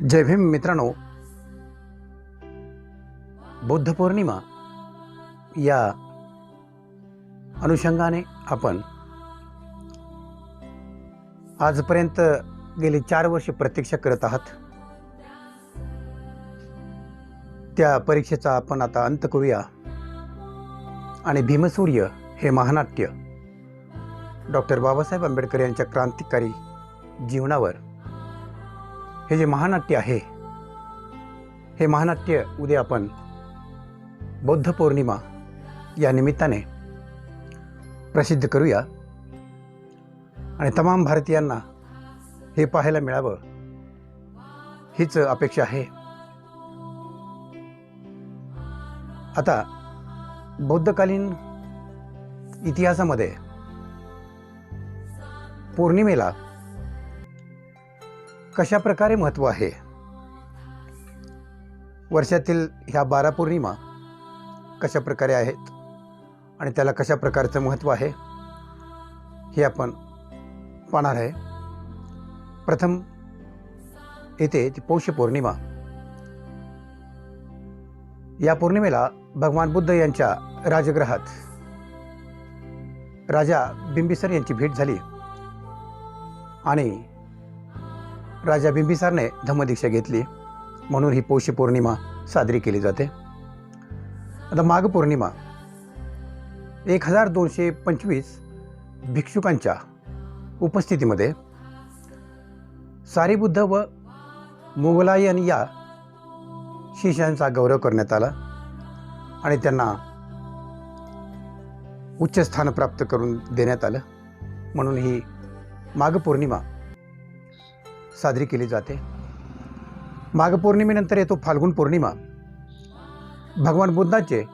जय भीम मित्रांनो. बुद्ध पौर्णिमा या अनुषंगाने आपण आजपर्यंत गेली चार वर्षे प्रतीक्षा करत आहात. त्या परीक्षेचा आपण आता अंत करूया. आणि भीमसूर्य हे महानाट्य डॉक्टर बाबासाहेब आंबेडकर यांच्या क्रांतिकारी जीवनावर हे जे महानाट्य आहे हे महानाट्य उद्या आपण बौद्ध पौर्णिमा या निमित्ताने प्रसिद्ध करूया. आणि तमाम भारतीयांना हे पाहायला मिळावं हीच अपेक्षा आहे. आता बौद्धकालीन इतिहासामध्ये पौर्णिमेला कशा प्रकारे महत्त्व आहे? वर्षातील ह्या बारा पौर्णिमा कशा प्रकारे आहेत? आणि त्याला कशा प्रकारचं महत्त्व आहे? हे आपण पाहणार आहे. प्रथम येते ती पौष पौर्णिमा. या पौर्णिमेला भगवान बुद्ध यांच्या राजगृहात राजा बिंबिसर यांची भेट झाली. आणि राजा बिंबिसारने धम्मदीक्षा घेतली. म्हणून ही पौष पौर्णिमा साजरी केली जाते. आता माघ पौर्णिमा एक हजार दोनशे पंचवीस भिक्षुकांच्या उपस्थितीमध्ये सारीबुद्ध व मोगलायन या शिष्यांचा गौरव करण्यात आला आणि त्यांना उच्च स्थान प्राप्त करून देण्यात आलं. म्हणून ही माघ पौर्णिमा साजरी केली जाते. माघ पौर्णिमेनंतर येतो फाल्गुन पौर्णिमा. भगवान बुद्धाचे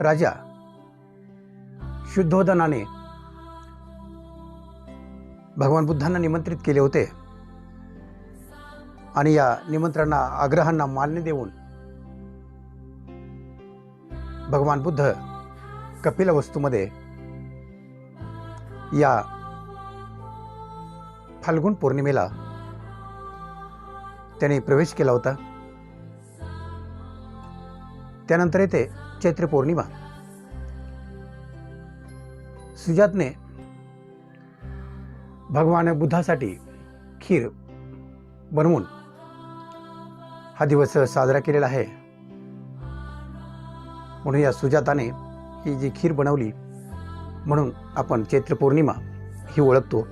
राजा शुद्धोदनाने भगवान बुद्धांना निमंत्रित केले होते. आणि या निमंत्रणा आग्रहांना मान्य देऊन भगवान बुद्ध कपिल वस्तूमध्ये या फाल्गुन पौर्णिमेला त्याने प्रवेश केला होता. त्यानंतर येते चैत्र पौर्णिमा. सुजातने भगवान बुद्धासाठी खीर बनवून हा दिवस साजरा केलेला आहे. म्हणून या सुजाताने ही जी खीर बनवली म्हणून आपण चैत्र पौर्णिमा ही ओळखतो.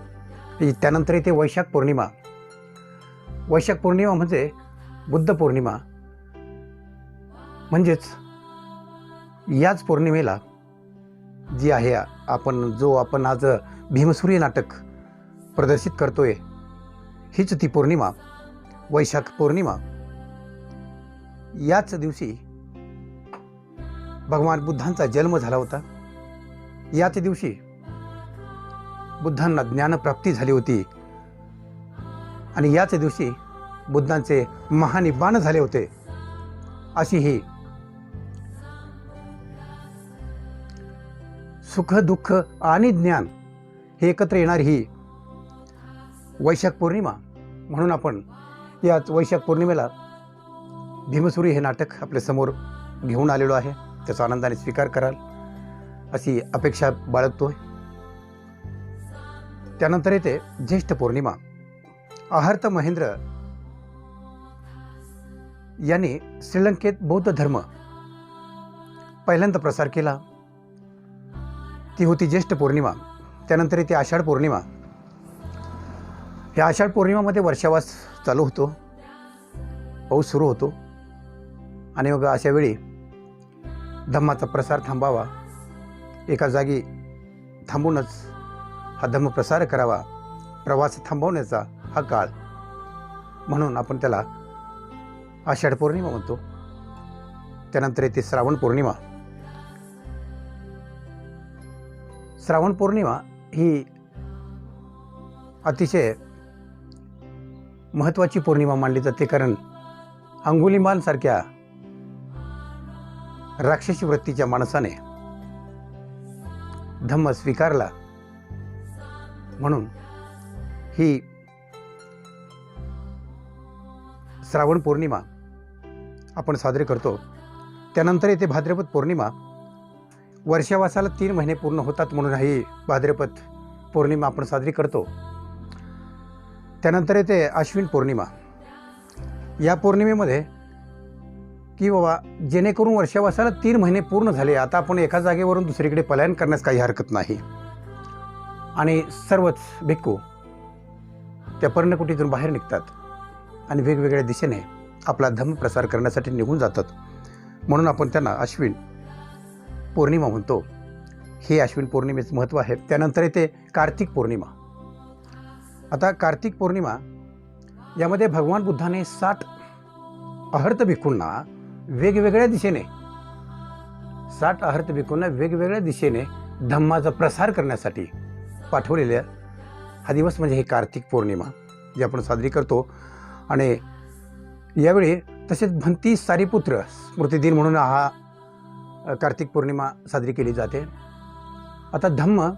त्यानंतर येते वैशाख पौर्णिमा. वैशाख पौर्णिमा म्हणजे बुद्ध पौर्णिमा. म्हणजेच याच पौर्णिमेला जी आहे आपण जो आपण आज भीमसूर्य नाटक प्रदर्शित करतोय हीच ती पौर्णिमा वैशाख पौर्णिमा. याच दिवशी भगवान बुद्धांचा जन्म झाला होता. याच दिवशी बुद्धांना ज्ञानप्राप्ती झाली होती. आणि याच दिवशी बुद्धांचे महानिबाण झाले होते. अशी ही सुख दुःख आणि ज्ञान हे एकत्र येणारी ही वैशाख पौर्णिमा. म्हणून आपण याच वैशाख पौर्णिमेला भीमसुरी हे नाटक आपल्यासमोर घेऊन आलेलो आहे. त्याचा आनंदाने स्वीकार कराल अशी अपेक्षा बाळगतोय. त्यानंतर येते ज्येष्ठ पौर्णिमा. आहार्त महेंद्र यांनी श्रीलंकेत बौद्ध धर्म पहिल्यांदा प्रसार केला. ती होती ज्येष्ठ पौर्णिमा. त्यानंतर येते आषाढ पौर्णिमा. या आषाढ पौर्णिमामध्ये वर्षावास चालू होतो. पाऊस सुरू होतो. आणि मग अशा वेळी धम्माचा प्रसार थांबावा. एका जागी थांबूनच हा धम्म प्रसार करावा. प्रवास थांबवण्याचा हा काळ. म्हणून आपण त्याला आषाढ पौर्णिमा म्हणतो. त्यानंतर येते श्रावण पौर्णिमा. श्रावण पौर्णिमा ही अतिशय महत्त्वाची पौर्णिमा मानली जाते कारण अंगुलीमानसारख्या राक्षसी वृत्तीच्या माणसाने धम्म स्वीकारला. म्हणून ही श्रावण पौर्णिमा आपण साजरी करतो. त्यानंतर येते भाद्रपद पौर्णिमा. वर्षावासाला तीन महिने पूर्ण होतात म्हणून ही भाद्रपद पौर्णिमा आपण साजरी करतो. त्यानंतर येते अश्विन पौर्णिमा. या पौर्णिमेमध्ये की बाबा जेणेकरून वर्षावासाला तीन महिने पूर्ण झाले आता आपण एका जागेवरून दुसरीकडे पलायन करण्यास काही हरकत नाही. आणि सर्वच भिक्खू त्या पर्णकुटीतून बाहेर निघतात. आणि वेगवेगळ्या दिशेने आपला धम्म प्रसार करण्यासाठी निघून जातात. म्हणून आपण त्यांना अश्विन पौर्णिमा म्हणतो. हे अश्विन पौर्णिमेचं महत्त्व आहे. त्यानंतर येते कार्तिक पौर्णिमा. आता कार्तिक पौर्णिमा यामध्ये भगवान बुद्धाने साठ अहर्त भिक्खूंना वेगवेगळ्या दिशेने साठ अहर्त भिक्खूंना वेगवेगळ्या दिशेने धम्माचा प्रसार करण्यासाठी पाठवलेल्या हा दिवस म्हणजे हे कार्तिक पौर्णिमा. जी आपण साजरी करतो. आणि यावेळी तसेच भंती सारीपुत्र स्मृतिदिन म्हणून हा कार्तिक पौर्णिमा साजरी केली जाते. आता धम्म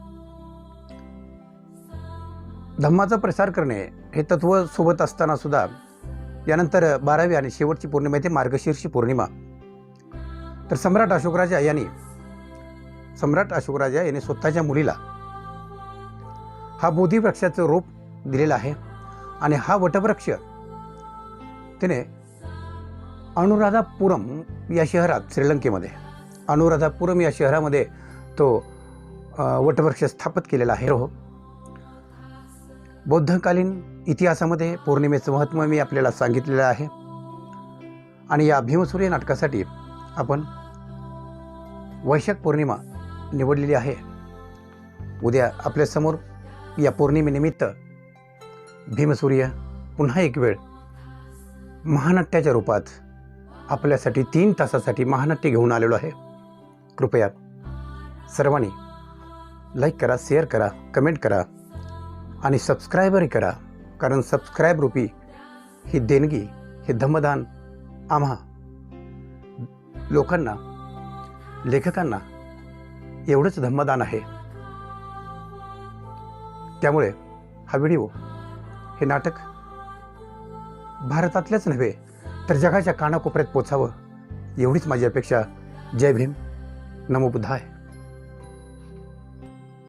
धम्माचा प्रसार करणे हे तत्व सोबत असताना सुद्धा यानंतर बारावी आणि शेवटची पौर्णिमा येते मार्गशीर्ष पौर्णिमा. तर सम्राट अशोकराजा यांनी सम्राट अशोकराजा यांनी स्वतःच्या मुलीला हा बोधी वृक्षाचं रोप दिलेलं आहे आणि हा वटवृक्ष तिने अनुराधापुरम या शहरात श्रीलंकेमध्ये अनुराधापुरम या शहरामध्ये तो वटवृक्ष स्थापित केलेला आहे. हो. बौद्धकालीन इतिहासामध्ये पौर्णिमेचं महत्त्व मी आपल्याला सांगितलेलं आहे. आणि या भीमसूर्य नाटकासाठी आपण वैशाख पौर्णिमा निवडलेली आहे. उद्या आपल्यासमोर या पौर्णिमेनिमित्त भीमसूर्य पुन्हा एक वेळ महानाट्याच्या रूपात आपल्यासाठी तीन तासासाठी महानाट्य घेऊन आलेलो आहे. कृपया सर्वांनी लाईक करा शेअर करा कमेंट करा आणि सबस्क्राईबरही करा. कारण सबस्क्राईब रूपी ही देणगी हे धम्मदान आम्हा लोकांना लेखकांना एवढंच धम्मदान आहे. त्यामुळे हा व्हिडिओ हे नाटक भारतातल्याच नव्हे तर जगाच्या कानाकोपऱ्यात पोचावं एवढीच माझी अपेक्षा. जय भीम. नमो बुद्धाय.